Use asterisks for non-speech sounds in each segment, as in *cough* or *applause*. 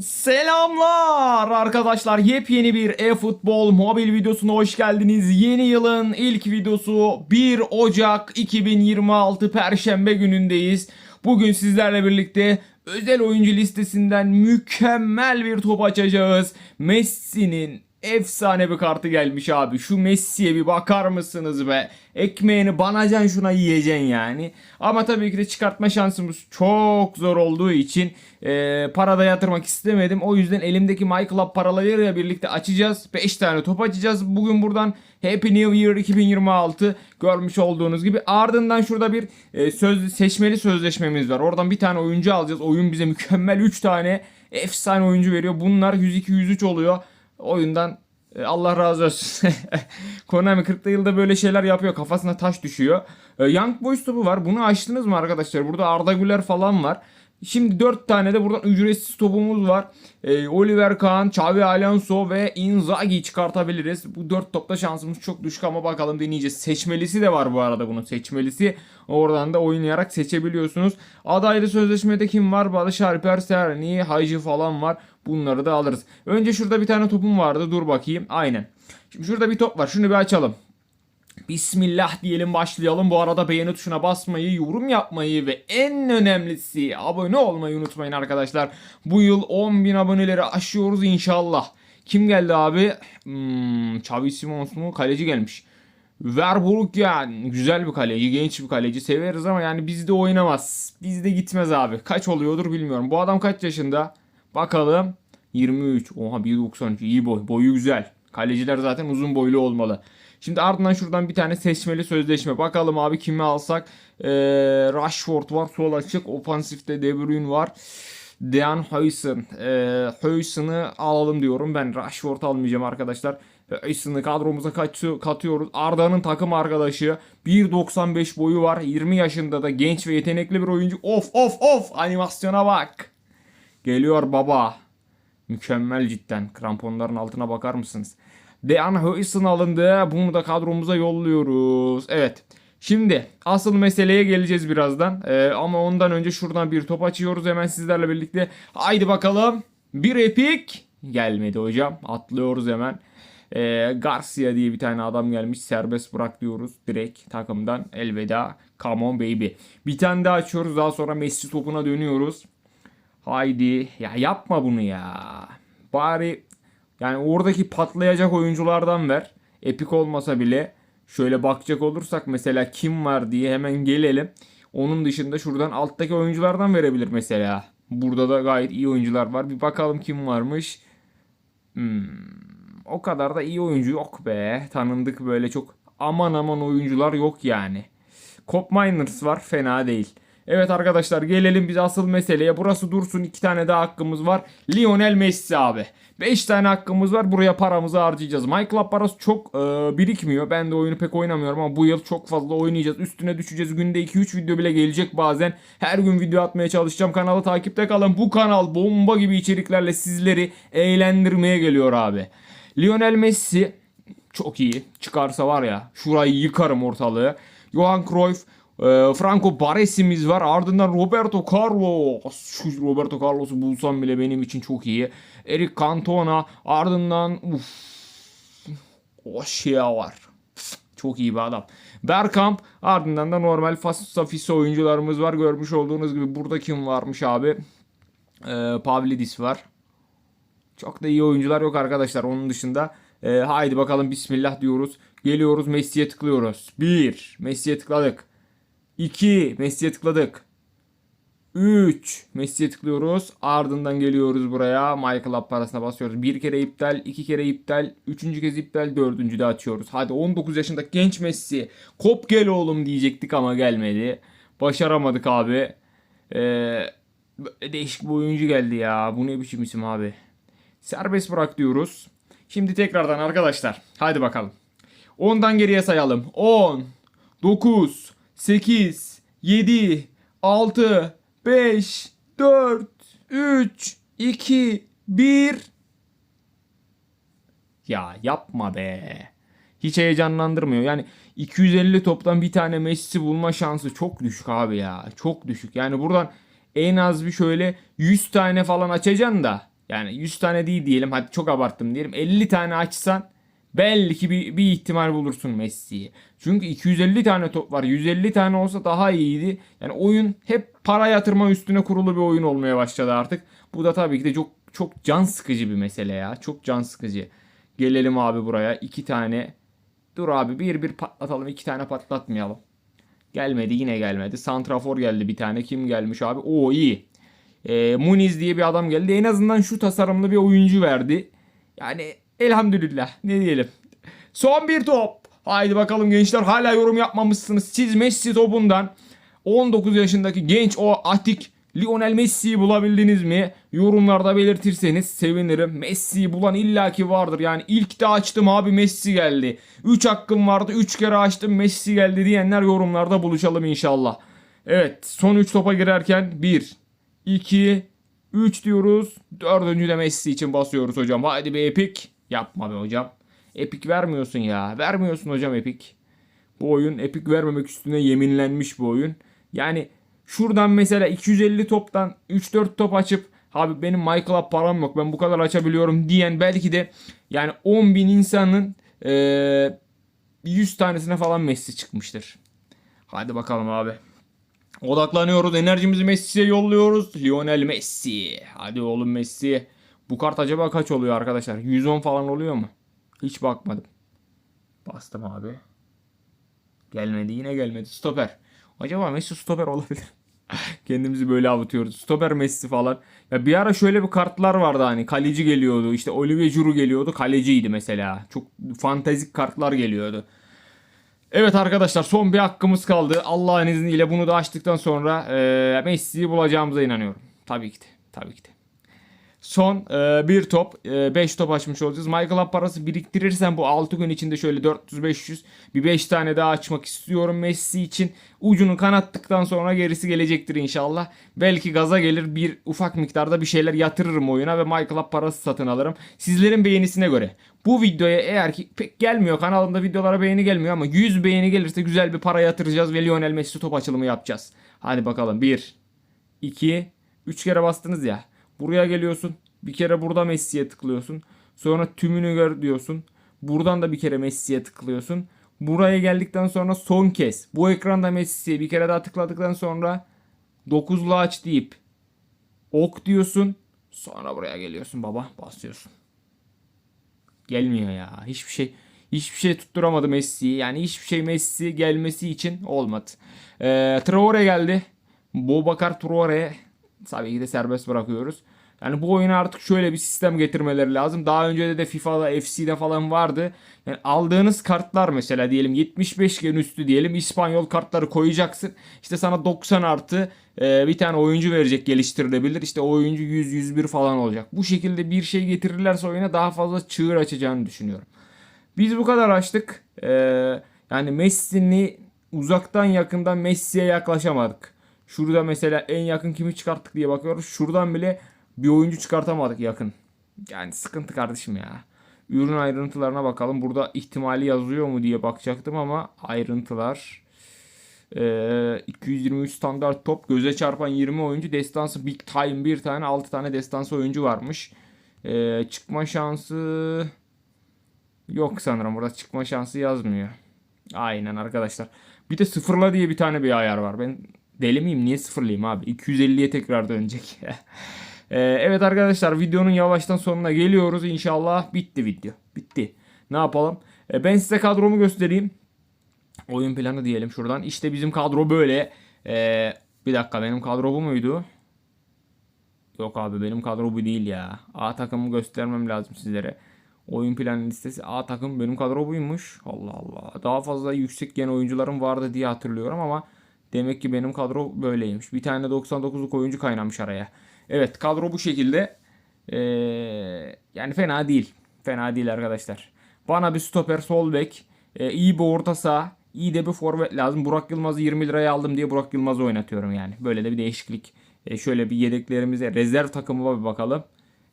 Selamlar arkadaşlar. Yepyeni bir e-futbol mobil videosuna hoş geldiniz. Yeni yılın ilk videosu 1 Ocak 2026 Perşembe günündeyiz. Bugün sizlerle birlikte özel oyuncu listesinden mükemmel bir top açacağız. Messi'nin efsane bir kartı gelmiş abi. Şu Messi'ye bir bakar mısınız be? Ekmeğini banacan şuna yiyeceksin yani. Ama tabii ki de çıkartma şansımız çok zor olduğu için e, para da yatırmak istemedim. O yüzden elimdeki MyClub paralarıyla birlikte açacağız. 5 tane top açacağız. Bugün buradan Happy New Year 2026 görmüş olduğunuz gibi. Ardından şurada bir e, söz, seçmeli sözleşmemiz var. Oradan bir tane oyuncu alacağız. Oyun bize mükemmel 3 tane efsane oyuncu veriyor. Bunlar 102-103 oluyor. Oyundan e, Allah razı olsun. *laughs* Konami 40'lı yılda böyle şeyler yapıyor. Kafasına taş düşüyor. E, Young Boys topu var. Bunu açtınız mı arkadaşlar? Burada Arda Güler falan var. Şimdi 4 tane de buradan ücretsiz topumuz var. E, Oliver Kahn, Xavi Alonso ve Inzaghi çıkartabiliriz. Bu 4 topta şansımız çok düşük ama bakalım deneyeceğiz. Seçmelisi de var bu arada bunun seçmelisi. Oradan da oynayarak seçebiliyorsunuz. Adaylı sözleşmede kim var? Barış Alper, Serni, Hacı falan var. Bunları da alırız. Önce şurada bir tane topum vardı. Dur bakayım. Aynen. Şimdi şurada bir top var. Şunu bir açalım. Bismillah diyelim başlayalım. Bu arada beğeni tuşuna basmayı, yorum yapmayı ve en önemlisi abone olmayı unutmayın arkadaşlar. Bu yıl 10.000 aboneleri aşıyoruz inşallah. Kim geldi abi? Hmm, Xavi Simons mu? Kaleci gelmiş. Verbruggen güzel bir kaleci, genç bir kaleci severiz ama yani bizde oynamaz. Bizde gitmez abi. Kaç oluyordur bilmiyorum. Bu adam kaç yaşında? Bakalım. 23. Oha 1.93 iyi boy. Boyu güzel. Kaleciler zaten uzun boylu olmalı. Şimdi ardından şuradan bir tane seçmeli sözleşme. Bakalım abi kimi alsak. Ee, Rashford var sol açık. Ofansifte De Bruyne var. Dean Huijsen. Ee, Huijsen'ı alalım diyorum. Ben Rashford almayacağım arkadaşlar. Huijsen'ı kadromuza katı- katıyoruz. Arda'nın takım arkadaşı. 1.95 boyu var. 20 yaşında da genç ve yetenekli bir oyuncu. Of of of animasyona bak. Geliyor baba. Mükemmel cidden. Kramponların altına bakar mısınız? Dean Huijsen alındı. Bunu da kadromuza yolluyoruz. Evet. Şimdi asıl meseleye geleceğiz birazdan. Ee, ama ondan önce şuradan bir top açıyoruz hemen sizlerle birlikte. Haydi bakalım. Bir epik. Gelmedi hocam. Atlıyoruz hemen. Ee, Garcia diye bir tane adam gelmiş. Serbest bırak diyoruz. Direkt takımdan elveda. Come on baby. Bir tane daha açıyoruz. Daha sonra Messi topuna dönüyoruz. Haydi. Ya yapma bunu ya. Bari yani oradaki patlayacak oyunculardan ver. Epik olmasa bile şöyle bakacak olursak mesela kim var diye hemen gelelim. Onun dışında şuradan alttaki oyunculardan verebilir mesela. Burada da gayet iyi oyuncular var. Bir bakalım kim varmış. Hmm, o kadar da iyi oyuncu yok be. Tanındık böyle çok aman aman oyuncular yok yani. Cop Miners var fena değil. Evet arkadaşlar gelelim biz asıl meseleye. Burası dursun iki tane daha hakkımız var. Lionel Messi abi. 5 tane hakkımız var. Buraya paramızı harcayacağız. MyClub parası çok e, birikmiyor. Ben de oyunu pek oynamıyorum ama bu yıl çok fazla oynayacağız. Üstüne düşeceğiz. Günde 2-3 video bile gelecek bazen. Her gün video atmaya çalışacağım. Kanalı takipte kalın. Bu kanal bomba gibi içeriklerle sizleri eğlendirmeye geliyor abi. Lionel Messi çok iyi. Çıkarsa var ya şurayı yıkarım ortalığı. Johan Cruyff, e, Franco Baresi'miz var. Ardından Roberto Carlos. Roberto Carlos'u bulsam bile benim için çok iyi. Eric Cantona. Ardından uf, Oşia var. Çok iyi bir adam. Bergkamp ardından da normal Fasafisi oyuncularımız var. Görmüş olduğunuz gibi burada kim varmış abi? Ee, Pavlidis var. Çok da iyi oyuncular yok arkadaşlar onun dışında. Ee, haydi bakalım bismillah diyoruz. Geliyoruz Messi'ye tıklıyoruz. 1. Messi'ye tıkladık. 2. Messi'ye tıkladık. 3. Messi'ye tıklıyoruz. Ardından geliyoruz buraya. MyClub parasına basıyoruz. Bir kere iptal, iki kere iptal, üçüncü kez iptal, dördüncü de açıyoruz. Hadi 19 yaşında genç Messi. Kop gel oğlum diyecektik ama gelmedi. Başaramadık abi. Ee, değişik bir oyuncu geldi ya. Bu ne biçim isim abi. Serbest bırak diyoruz. Şimdi tekrardan arkadaşlar. Haydi bakalım. 10'dan geriye sayalım. 10, 9, 8, 7, 6, 5, 4, 3, 2, 1. Ya yapma be. Hiç heyecanlandırmıyor. Yani 250 toptan bir tane Messi bulma şansı çok düşük abi ya. Çok düşük. Yani buradan en az bir şöyle 100 tane falan açacaksın da. Yani 100 tane değil diyelim hadi çok abarttım diyelim 50 tane açsan belki bir, bir ihtimal bulursun Messi'yi. Çünkü 250 tane top var 150 tane olsa daha iyiydi. Yani oyun hep para yatırma üstüne kurulu bir oyun olmaya başladı artık. Bu da tabii ki de çok çok can sıkıcı bir mesele ya. Çok can sıkıcı. Gelelim abi buraya iki tane. Dur abi bir bir patlatalım iki tane patlatmayalım. Gelmedi yine gelmedi. Santrafor geldi bir tane. Kim gelmiş abi? Oo iyi. E, Muniz diye bir adam geldi. En azından şu tasarımlı bir oyuncu verdi. Yani elhamdülillah ne diyelim. Son bir top. Haydi bakalım gençler hala yorum yapmamışsınız. Siz Messi topundan 19 yaşındaki genç o atik Lionel Messi'yi bulabildiniz mi? Yorumlarda belirtirseniz sevinirim. Messi'yi bulan illaki vardır. Yani ilk de açtım abi Messi geldi. 3 hakkım vardı 3 kere açtım Messi geldi diyenler yorumlarda buluşalım inşallah. Evet son 3 topa girerken 1, 2, 3 diyoruz. Dördüncü de Messi için basıyoruz hocam. Haydi bir epik. Yapma be hocam. Epik vermiyorsun ya. Vermiyorsun hocam epik. Bu oyun epik vermemek üstüne yeminlenmiş bu oyun. Yani şuradan mesela 250 toptan 3-4 top açıp abi benim Michael'a param yok ben bu kadar açabiliyorum diyen belki de yani 10 bin insanın eee 100 tanesine falan Messi çıkmıştır. Hadi bakalım abi. Odaklanıyoruz. Enerjimizi Messi'ye yolluyoruz. Lionel Messi. Hadi oğlum Messi. Bu kart acaba kaç oluyor arkadaşlar? 110 falan oluyor mu? Hiç bakmadım. Bastım abi. Gelmedi yine gelmedi. Stoper. Acaba Messi stoper olabilir. *laughs* Kendimizi böyle avutuyoruz. Stoper Messi falan. Ya bir ara şöyle bir kartlar vardı hani kaleci geliyordu. İşte Olivier Giroud geliyordu. Kaleciydi mesela. Çok fantezik kartlar geliyordu. Evet arkadaşlar son bir hakkımız kaldı. Allah'ın izniyle bunu da açtıktan sonra e, Messi'yi bulacağımıza inanıyorum. Tabii ki de. Tabii ki de. Son e, bir top 5 top açmış olacağız. Michael Up parası biriktirirsen bu 6 gün içinde şöyle 400-500 bir 5 tane daha açmak istiyorum Messi için. Ucunu kanattıktan sonra gerisi gelecektir inşallah. Belki gaza gelir bir ufak miktarda bir şeyler yatırırım oyuna ve Michael Up parası satın alırım. Sizlerin beğenisine göre. Bu videoya eğer ki pek gelmiyor kanalımda videolara beğeni gelmiyor ama 100 beğeni gelirse güzel bir para yatıracağız ve Lionel Messi top açılımı yapacağız. Hadi bakalım 1 2 3 kere bastınız ya. Buraya geliyorsun. Bir kere burada Messi'ye tıklıyorsun. Sonra tümünü gör diyorsun. Buradan da bir kere Messi'ye tıklıyorsun. Buraya geldikten sonra son kez bu ekranda Messi'ye bir kere daha tıkladıktan sonra 9'lu aç deyip ok diyorsun. Sonra buraya geliyorsun baba basıyorsun. Gelmiyor ya. Hiçbir şey hiçbir şey tutturamadı Messi'yi. Yani hiçbir şey Messi gelmesi için olmadı. Ee, Traore geldi. Bobakar Traore tabii ki de serbest bırakıyoruz. Yani bu oyuna artık şöyle bir sistem getirmeleri lazım. Daha önce de, FIFA'da, FC'de falan vardı. Yani aldığınız kartlar mesela diyelim 75 gen üstü diyelim İspanyol kartları koyacaksın. İşte sana 90 artı e, bir tane oyuncu verecek geliştirilebilir. İşte oyuncu 100-101 falan olacak. Bu şekilde bir şey getirirlerse oyuna daha fazla çığır açacağını düşünüyorum. Biz bu kadar açtık. E, yani Messi'ni uzaktan yakından Messi'ye yaklaşamadık. Şurada mesela en yakın kimi çıkarttık diye bakıyoruz. Şuradan bile bir oyuncu çıkartamadık yakın. Yani sıkıntı kardeşim ya. Ürün ayrıntılarına bakalım. Burada ihtimali yazıyor mu diye bakacaktım ama ayrıntılar. Ee, 223 standart top. Göze çarpan 20 oyuncu. Destansı big time bir tane 6 tane destansı oyuncu varmış. Ee, çıkma şansı yok sanırım. Burada çıkma şansı yazmıyor. Aynen arkadaşlar. Bir de sıfırla diye bir tane bir ayar var. Ben deli miyim? Niye sıfırlayayım abi? 250'ye tekrar dönecek. *laughs* Ee, evet arkadaşlar videonun yavaştan sonuna geliyoruz. İnşallah bitti video. Bitti. Ne yapalım? Ee, ben size kadromu göstereyim. Oyun planı diyelim şuradan. İşte bizim kadro böyle. Ee, bir dakika benim kadro bu muydu? Yok abi benim kadro bu değil ya. A takımı göstermem lazım sizlere. Oyun planı listesi A takım benim kadro buymuş. Allah Allah. Daha fazla yüksek gen oyuncularım vardı diye hatırlıyorum ama demek ki benim kadro böyleymiş. Bir tane 99'luk oyuncu kaynamış araya. Evet kadro bu şekilde. Ee, yani fena değil. Fena değil arkadaşlar. Bana bir stoper sol bek. E, iyi bir orta saha. iyi de bir forvet lazım. Burak Yılmaz'ı 20 liraya aldım diye Burak Yılmaz'ı oynatıyorum yani. Böyle de bir değişiklik. E, şöyle bir yedeklerimize rezerv takımıma bir bakalım.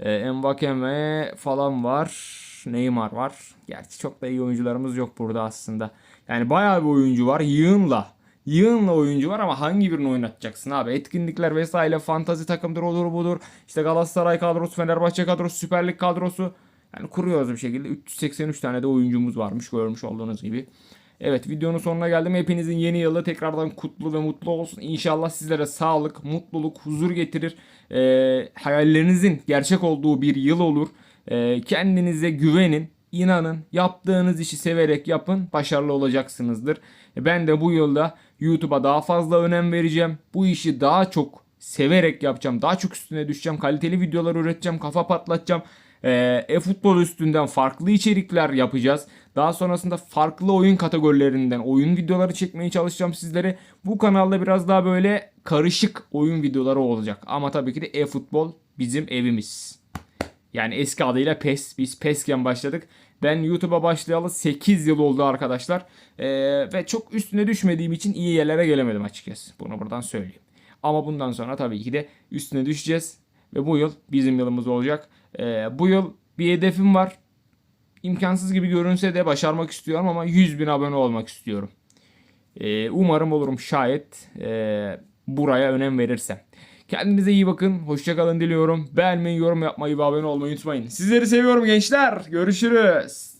E, Mbakeme falan var. Neymar var. Gerçi çok da iyi oyuncularımız yok burada aslında. Yani bayağı bir oyuncu var. Yığınla. Yığınla oyuncu var ama hangi birini oynatacaksın abi? Etkinlikler vesaire fantazi takımdır olur budur. İşte Galatasaray kadrosu, Fenerbahçe kadrosu, Süper Lig kadrosu. Yani kuruyoruz bir şekilde. 383 tane de oyuncumuz varmış görmüş olduğunuz gibi. Evet videonun sonuna geldim. Hepinizin yeni yılı tekrardan kutlu ve mutlu olsun. İnşallah sizlere sağlık, mutluluk, huzur getirir. Ee, hayallerinizin gerçek olduğu bir yıl olur. Ee, kendinize güvenin, inanın, yaptığınız işi severek yapın, başarılı olacaksınızdır. Ben de bu yılda YouTube'a daha fazla önem vereceğim. Bu işi daha çok severek yapacağım. Daha çok üstüne düşeceğim. Kaliteli videolar üreteceğim. Kafa patlatacağım. Ee, e-futbol üstünden farklı içerikler yapacağız. Daha sonrasında farklı oyun kategorilerinden oyun videoları çekmeye çalışacağım sizlere. Bu kanalda biraz daha böyle karışık oyun videoları olacak. Ama tabii ki de e-futbol bizim evimiz. Yani eski adıyla PES. Biz PES'ken başladık. Ben YouTube'a başlayalı 8 yıl oldu arkadaşlar. Ee, ve çok üstüne düşmediğim için iyi yerlere gelemedim açıkçası. Bunu buradan söyleyeyim. Ama bundan sonra tabii ki de üstüne düşeceğiz. Ve bu yıl bizim yılımız olacak. Ee, bu yıl bir hedefim var. İmkansız gibi görünse de başarmak istiyorum ama 100 bin abone olmak istiyorum. Ee, umarım olurum şayet ee, buraya önem verirsem. Kendinize iyi bakın. Hoşçakalın diliyorum. Beğenmeyi, yorum yapmayı ve abone olmayı unutmayın. Sizleri seviyorum gençler. Görüşürüz.